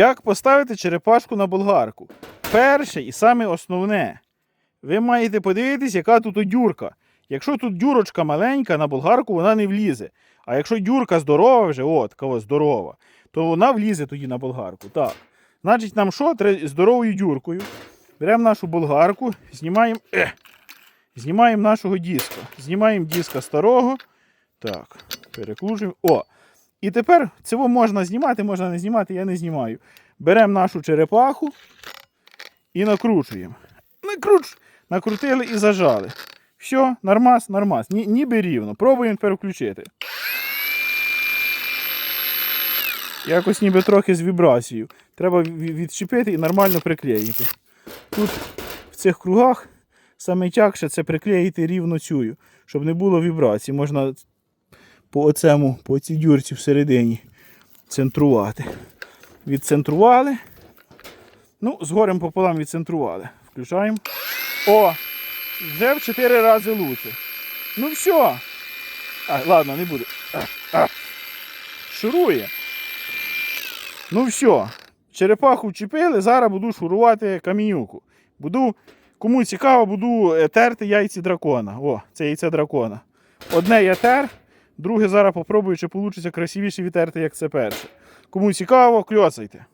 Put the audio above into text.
Як поставити черепашку на болгарку? Перше і саме основне. Ви маєте подивитись, яка тут дюрка. Якщо тут дюрочка маленька, на болгарку вона не влізе. А якщо дюрка здорова вже, от, кого здорова, то вона влізе тоді на болгарку. Так. Значить, нам що? Здоровою дюркою. Беремо нашу болгарку, знімаємо, ех, знімаємо нашого диска. Знімаємо диска старого. Так, перекручуємо. О! І тепер цього можна знімати, можна не знімати, я не знімаю. Беремо нашу черепаху і накручуємо. Накруч... Накрутили і зажали. Все, нормас, нормас. Ні, ніби рівно. Пробуємо тепер включити. Якось ніби трохи з вібрацією. Треба відчепити і нормально приклеїти. Тут в цих кругах саме це приклеїти рівно цю, щоб не було вібрацій. Можна по оцему, по цій дюрці всередині центрувати. Відцентрували. Ну, з горем пополам відцентрували. Включаємо. О! Вже в 4 рази лучше. Ну все. А, ладно, не буде. Шурує. Ну все. Черепаху вчепили, зараз буду шурувати камінюку. Буду, кому цікаво, буду е, терти яйці дракона. О, це яйце дракона. Одне я тер, друге зараз попробую, чи вийде красивіше відтерти, як це перше. Кому цікаво, кльоцайте.